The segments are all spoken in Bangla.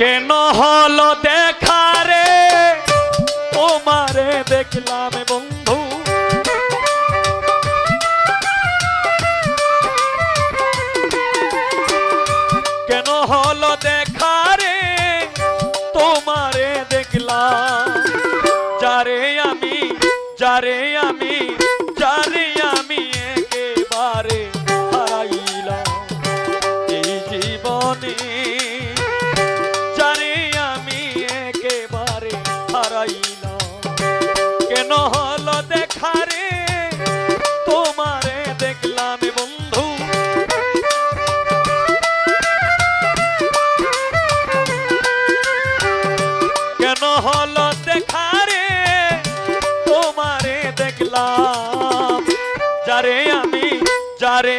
কেন হলো দেখা রে? তোমারে দেখলাম বন্ধু কেন হলো দেখা রে তোমারে দেখলাম। যারে আমি যারে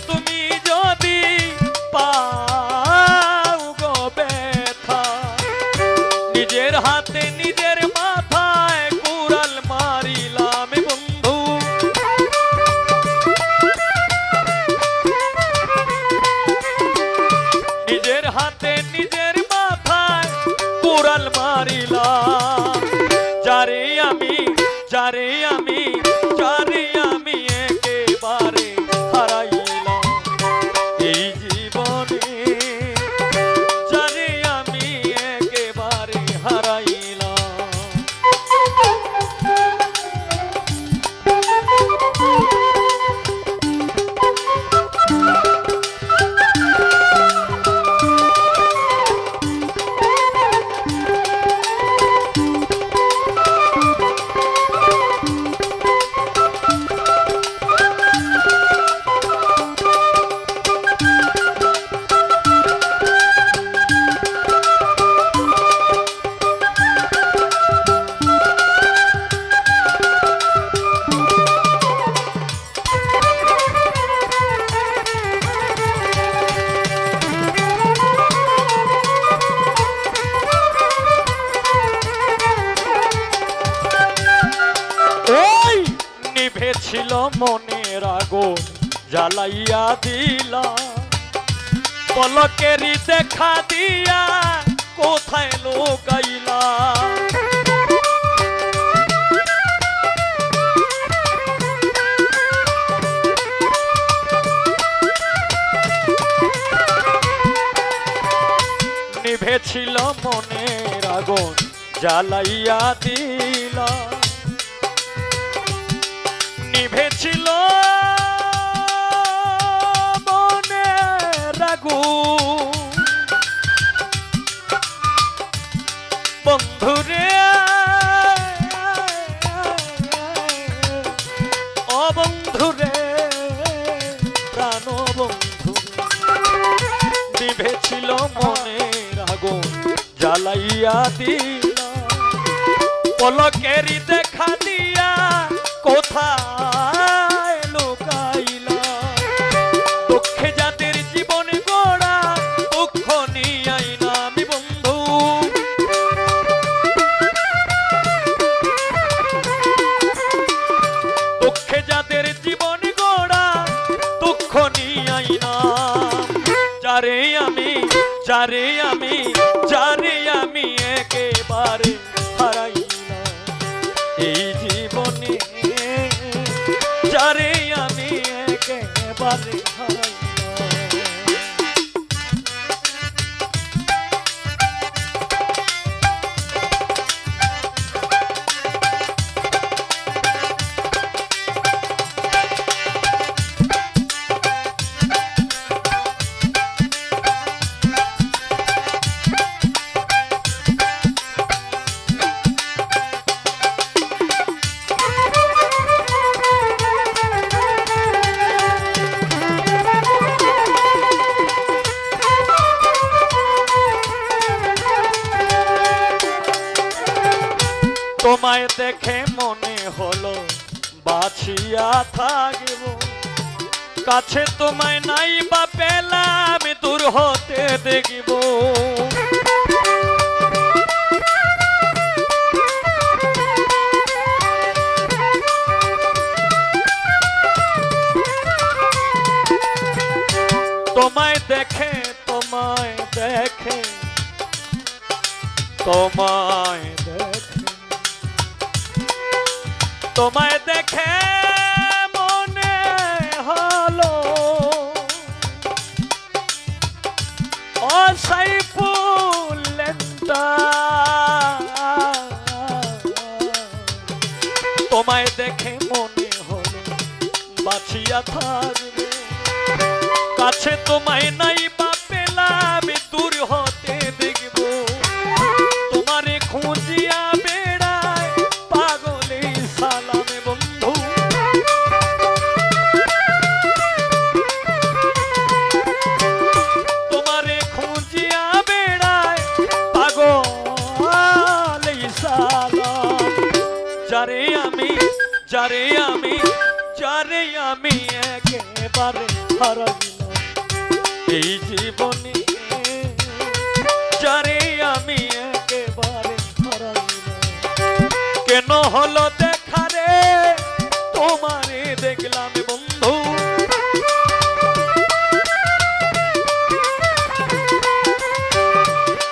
মনের আগুন জ্বালাইয়া দিলা। পলকেরই দেখা দিয়া কোথায় লোকাইলা? নিভেছিল মনের আগুন জ্বালাইয়া দিলা। নিভেছিল মনে রাগু বন্ধুরে ও বন্ধুরে প্রাণ বন্ধু নিভেছিল মনের আগুন জ্বালাইয়া দিলা পলকেরই দেখা দিয়া কোথায়? যারে আমি একেবারে তোমায় দেখে মনে হলো বাছিয়া থাকব। কাছে তোমায় নাই বা পেলাম, দূর হতে দেখব। তোমায় দেখে তোমায় দেখে, তোমায় তোমায় দেখে মনে হলো। অসাইফুল্লেন্দা তোমায় দেখে মনে হলো বাঁচিয়া থাকবে। কাছে তোমায় নাই এই জীবনে যারে আমি একেবারে হারাইলাম কেন হলো দেখা রে? তোমারে দেখলাম বন্ধু।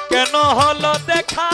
কেন হলো দেখা